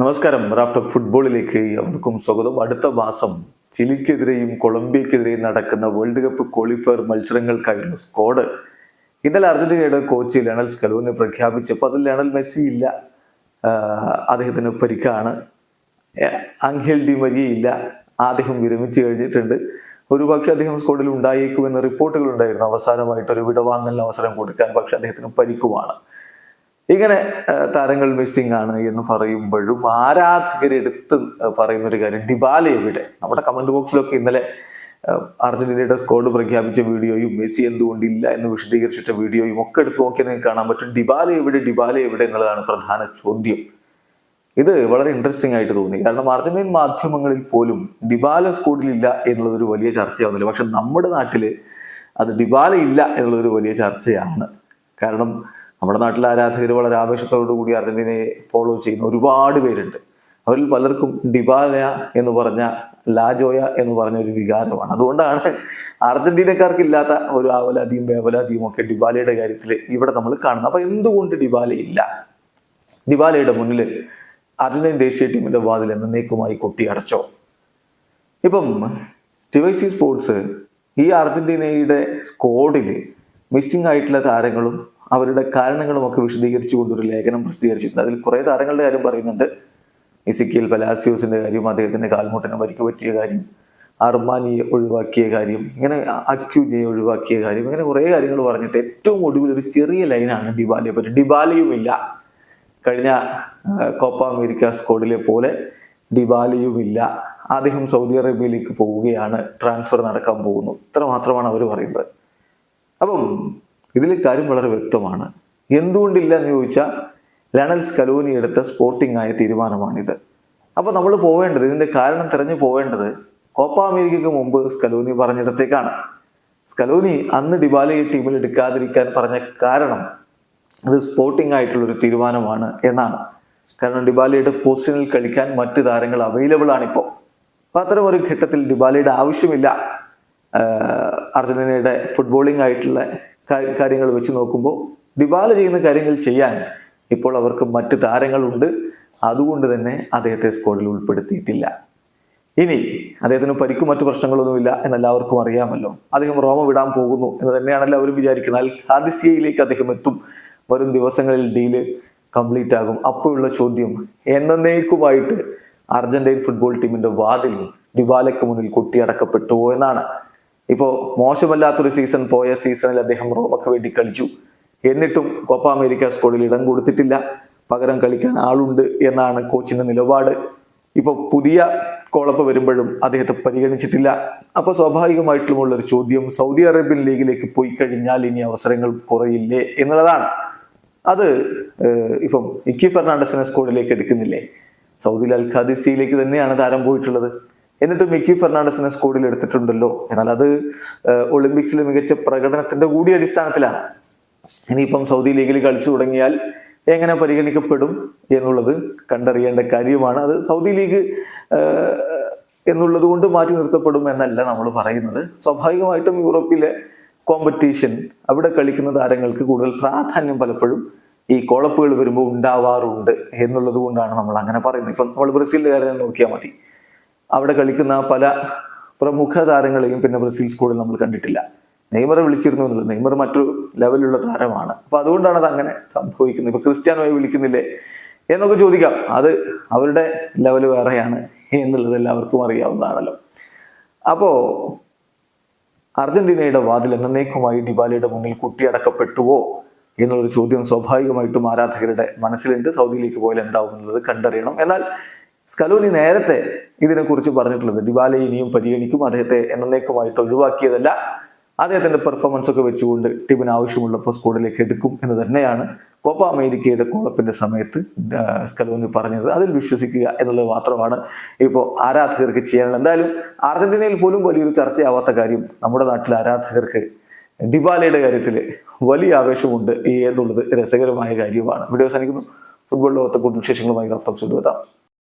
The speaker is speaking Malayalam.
നമസ്കാരം. റാഫ്റ്റർ ഫുട്ബോളിലേക്ക് അവർക്കും സ്വാഗതം. അടുത്ത മാസം ചിലിക്കെതിരെയും കൊളംബിയക്കെതിരെയും നടക്കുന്ന വേൾഡ് കപ്പ് ക്വാളിഫയർ മത്സരങ്ങൾക്കായുള്ള സ്കോഡ് ഇന്നലെ അർജന്റീനയുടെ കോച്ച് ലണൽ സ്കലോനെ പ്രഖ്യാപിച്ചപ്പോൾ അതിൽ ലണൽ മെസ്സി ഇല്ല. അദ്ദേഹത്തിന് പരിക്കാണ്. അങ്ഹേൽ ഡി മരിയ ഇല്ല. അദ്ദേഹം വിരമിച്ചു കഴിഞ്ഞിട്ടുണ്ട്. ഒരുപക്ഷെ അദ്ദേഹം സ്കോഡിൽ ഉണ്ടായേക്കുമെന്ന് റിപ്പോർട്ടുകൾ ഉണ്ടായിരുന്നു. അവസാനമായിട്ട് ഒരു വിടവാങ്ങലിന് അവസരം കൊടുക്കാൻ പക്ഷെ അദ്ദേഹത്തിന് പരിക്കുമാണ്. ഇങ്ങനെ താരങ്ങൾ മിസ്സിംഗ് ആണ് എന്ന് പറയുമ്പോഴും ആരാധകരെടുത്ത് പറയുന്ന ഒരു കാര്യം ഡിബാല എവിടെ? നമ്മുടെ കമന്റ് ബോക്സിലൊക്കെ ഇന്നലെ അർജന്റീനയുടെ സ്കോഡ് പ്രഖ്യാപിച്ച വീഡിയോയും മെസ്സി എന്തുകൊണ്ടില്ല എന്ന് വിശദീകരിച്ചിട്ട വീഡിയോയും ഒക്കെ എടുത്ത് നോക്കിയാൽ നിങ്ങൾക്ക് കാണാൻ പറ്റും. ഡിബാല എവിടെ ഡിബാല എവിടെ എന്നുള്ളതാണ് പ്രധാന ചോദ്യം. ഇത് വളരെ ഇൻട്രസ്റ്റിംഗ് ആയിട്ട് തോന്നി. കാരണം അർജന്റീൻ മാധ്യമങ്ങളിൽ പോലും ഡിബാല സ്കോഡിലില്ല എന്നുള്ളത് ഒരു വലിയ ചർച്ചയാവുന്നില്ല. പക്ഷെ നമ്മുടെ നാട്ടിൽ അത് ഡിബാല ഇല്ല എന്നുള്ളതൊരു വലിയ ചർച്ചയാണ്. കാരണം നമ്മുടെ നാട്ടിലെ ആരാധകർ വളരെ ആവേശത്തോടു കൂടി അർജന്റീനയെ ഫോളോ ചെയ്യുന്ന ഒരുപാട് പേരുണ്ട്. അവരിൽ പലർക്കും ഡിബാല എന്ന് പറഞ്ഞ ലാജോയ എന്ന് പറഞ്ഞ ഒരു വികാരമാണ്. അതുകൊണ്ടാണ് അർജന്റീനക്കാർക്ക് ഇല്ലാത്ത ഒരു ആവലാതിയും വേവലാതിയും ഒക്കെ ഡിബാലയുടെ കാര്യത്തിൽ ഇവിടെ നമ്മൾ കാണുന്നത്. അപ്പൊ എന്തുകൊണ്ട് ഡിബാല ഇല്ല? ഡിബാലയുടെ മുന്നിൽ അർജന്റീൻ ദേശീയ ടീമിന്റെ വാതിൽ എന്നേക്കുമായി കൊട്ടിയടച്ചോ? ഇപ്പം ടിവൈസി സ്പോർട്സ് ഈ അർജന്റീനയുടെ സ്കോഡിൽ മിസ്സിംഗ് ആയിട്ടുള്ള താരങ്ങളും അവരുടെ കാരണങ്ങളും ഒക്കെ വിശദീകരിച്ചുകൊണ്ട് ഒരു ലേഖനം പ്രസിദ്ധീകരിച്ചിട്ടുണ്ട്. അതിൽ കുറേ താരങ്ങളുടെ കാര്യം പറയുന്നുണ്ട്. ഇസിക്കിയൽ പലാസിയോസിന്റെ കാര്യം അദ്ദേഹത്തിന്റെ കാൽമുട്ടിന് പരിക്ക് പറ്റിയ കാര്യം അർമാനിയെ ഒഴിവാക്കിയ കാര്യം ഇങ്ങനെ അക്യുജയെ ഒഴിവാക്കിയ കാര്യം ഇങ്ങനെ കുറേ കാര്യങ്ങൾ പറഞ്ഞിട്ട് ഏറ്റവും ഒടുവിൽ ഒരു ചെറിയ ലൈനാണ് ഡിബാലയെ പറ്റി. ഡിബാലയുമില്ല. കഴിഞ്ഞ കോപ്പ അമേരിക്ക സ്ക്വാഡിലെ പോലെ ഡിബാലയുമില്ല. അദ്ദേഹം സൗദി അറേബ്യയിലേക്ക് പോവുകയാണ്. ട്രാൻസ്ഫർ നടക്കാൻ പോകുന്നു. ഇത്ര മാത്രമാണ് അവർ പറയുന്നത്. അപ്പം ഇതിൽ കാര്യം വളരെ വ്യക്തമാണ്. എന്തുകൊണ്ടില്ല എന്ന് ചോദിച്ചാൽ ലണൽ സ്കലോനി എടുത്ത സ്പോർട്ടിംഗ് ആയ തീരുമാനമാണിത്. അപ്പോൾ നമ്മൾ പോവേണ്ടത് ഇതിന്റെ കാരണം തിരഞ്ഞു പോവേണ്ടത് കോപ്പ അമേരിക്കയ്ക്ക് മുമ്പ് സ്കലോനി പറഞ്ഞിടത്തേക്കാണ്. സ്കലോനി അന്ന് ഡിബാലയെ ടീമിൽ എടുക്കാതിരിക്കാൻ പറഞ്ഞ കാരണം അത് സ്പോർട്ടിംഗ് ആയിട്ടുള്ളൊരു തീരുമാനമാണ് എന്നാണ്. കാരണം ഡിബാലയുടെ പോസ്റ്റിനിൽ കളിക്കാൻ മറ്റു താരങ്ങൾ അവൈലബിൾ ആണിപ്പോൾ അപ്പോൾ അത്തരം ഒരു ഘട്ടത്തിൽ ഡിബാലയുടെ ആവശ്യമില്ല. അർജന്റീനയുടെ ഫുട്ബോളിംഗ് ആയിട്ടുള്ള കാര്യങ്ങൾ വെച്ച് നോക്കുമ്പോൾ ദിബാല ചെയ്യുന്ന കാര്യങ്ങൾ ചെയ്യാൻ ഇപ്പോൾ അവർക്ക് മറ്റ് താരങ്ങളുണ്ട്. അതുകൊണ്ട് തന്നെ അദ്ദേഹത്തെ സ്ക്വാഡിൽ ഉൾപ്പെടുത്തിയിട്ടില്ല. ഇനി അദ്ദേഹത്തിന് പരിക്കും മറ്റു പ്രശ്നങ്ങളൊന്നുമില്ല എന്നെല്ലാവർക്കും അറിയാമല്ലോ. അദ്ദേഹം റോമ വിടാൻ പോകുന്നു എന്ന് തന്നെയാണ് എല്ലാവരും വിചാരിക്കുന്നത്. അൽ ഹാദിസിയയിലേക്ക് അദ്ദേഹം എത്തും. വരും ദിവസങ്ങളിൽ ഡീൽ കംപ്ലീറ്റ് ആകും. അപ്പോഴുള്ള ചോദ്യം എന്നേക്കുമായിട്ട് അർജന്റീൻ ഫുട്ബോൾ ടീമിന്റെ വാതിൽ ഡിബാലയ്ക്ക് മുന്നിൽ കൊട്ടിയടക്കപ്പെട്ടുവോ എന്നാണ്. ഇപ്പോ മോശമല്ലാത്തൊരു സീസൺ പോയ സീസണിൽ അദ്ദേഹം റോമക്ക് വേണ്ടി കളിച്ചു. എന്നിട്ടും കോപ്പ അമേരിക്ക സ്കോഡിൽ ഇടം കൊടുത്തിട്ടില്ല. പകരം കളിക്കാൻ ആളുണ്ട് എന്നാണ് കോച്ചിന്റെ നിലപാട്. ഇപ്പോൾ പുതിയ കോളപ്പ് വരുമ്പോഴും അദ്ദേഹത്തെ പരിഗണിച്ചിട്ടില്ല. അപ്പോൾ സ്വാഭാവികമായിട്ടുമുള്ള ഒരു ചോദ്യം സൗദി അറേബ്യൻ ലീഗിലേക്ക് പോയി കഴിഞ്ഞാൽ ഇനി അവസരങ്ങൾ കുറയില്ലേ എന്നുള്ളതാണ്. അത് ഇപ്പം ഇക്കി ഫെർണാണ്ടസിനെ സ്കോഡിലേക്ക് എടുക്കുന്നില്ലേ? സൗദി അൽ ഖാദിസിയിലേക്ക് തന്നെയാണ് താരം പോയിട്ടുള്ളത്. എന്നിട്ട് മിക്കി ഫെർണാണ്ടസിനെ സ്കോഡിൽ എടുത്തിട്ടുണ്ടല്ലോ. എന്നാൽ അത് ഒളിമ്പിക്സിൽ മികച്ച പ്രകടനത്തിന്റെ കൂടി അടിസ്ഥാനത്തിലാണ്. ഇനിയിപ്പം സൗദി ലീഗിൽ കളിച്ചു തുടങ്ങിയാൽ എങ്ങനെ പരിഗണിക്കപ്പെടും എന്നുള്ളത് കണ്ടറിയേണ്ട കാര്യമാണ്. അത് സൗദി ലീഗ് എന്നുള്ളത് കൊണ്ട് മാറ്റി നിർത്തപ്പെടും എന്നല്ല നമ്മൾ പറയുന്നത്. സ്വാഭാവികമായിട്ടും യൂറോപ്പിലെ കോമ്പറ്റീഷൻ അവിടെ കളിക്കുന്ന താരങ്ങൾക്ക് കൂടുതൽ പ്രാധാന്യം പലപ്പോഴും ഈ കോളപ്പുകൾ വരുമ്പോൾ ഉണ്ടാവാറുണ്ട് എന്നുള്ളത് കൊണ്ടാണ് നമ്മൾ അങ്ങനെ പറയുന്നത്. ഇപ്പം നമ്മൾ ബ്രസീലിന്റെ കാര്യം നോക്കിയാൽ മതി. അവിടെ കളിക്കുന്ന പല പ്രമുഖ താരങ്ങളെയും പിന്നെ ബ്രസീൽ സ്കൂളിൽ നമ്മൾ കണ്ടിട്ടില്ല. നെയ്മറെ വിളിച്ചിരുന്നു എന്നുള്ളത് നെയ്മർ മറ്റൊരു ലെവലിലുള്ള താരമാണ്. അപ്പൊ അതുകൊണ്ടാണ് അത് അങ്ങനെ സംഭവിക്കുന്നത്. ഇപ്പൊ ക്രിസ്ത്യാനോയെ വിളിക്കുന്നില്ലേ? എന്നൊക്കെ ചോദിക്കാം. അത് അവരുടെ ലെവൽ വേറെയാണ് എന്നുള്ളത് എല്ലാവർക്കും അറിയാവുന്നതാണല്ലോ. അപ്പോ അർജന്റീനയുടെ വാതിൽ എന്നേക്കുമായി ഡിബാലയുടെ മുന്നിൽ കുട്ടിയടക്കപ്പെട്ടുവോ എന്നുള്ളൊരു ചോദ്യം സ്വാഭാവികമായിട്ടും ആരാധകരുടെ മനസ്സിലുണ്ട്. സൗദിയിലേക്ക് പോയാൽ എന്താവും എന്നുള്ളത് കണ്ടറിയണം. എന്നാൽ സ്കലോനി നേരത്തെ ഇതിനെക്കുറിച്ച് പറഞ്ഞിട്ടുള്ളത്. ഡിബാല ഇനിയും പരിഗണിക്കും അദ്ദേഹത്തെ എന്നേക്കുമായിട്ട് ഒഴിവാക്കിയതല്ല. അദ്ദേഹത്തിന്റെ പെർഫോമൻസ് ഒക്കെ വെച്ചുകൊണ്ട് ടീമിന് ആവശ്യമുള്ളപ്പോൾ സ്ക്വാഡിലേക്ക് എടുക്കും എന്ന് തന്നെയാണ് കോപ്പ അമേരിക്കയുടെ കോളപ്പിന്റെ സമയത്ത് സ്കലോനി പറഞ്ഞത്. അതിൽ വിശ്വസിക്കുക എന്നുള്ളത് മാത്രമാണ് ഇപ്പോൾ ആരാധകർക്ക് ചെയ്യാനുള്ളത്. എന്തായാലും അർജന്റീനയിൽ പോലും വലിയൊരു ചർച്ചയാവാത്ത കാര്യം നമ്മുടെ നാട്ടിലെ ആരാധകർക്ക് ഡിബാലയുടെ കാര്യത്തിൽ വലിയ ആവേശമുണ്ട് എന്നുള്ളത് രസകരമായ കാര്യമാണ്. വീഡിയോ സാധിക്കുന്നു ഫുട്ബോൾ ലോകത്തെ കൂടുതൽ വിശേഷങ്ങളുമായി റഫ്റ്റം എത്താം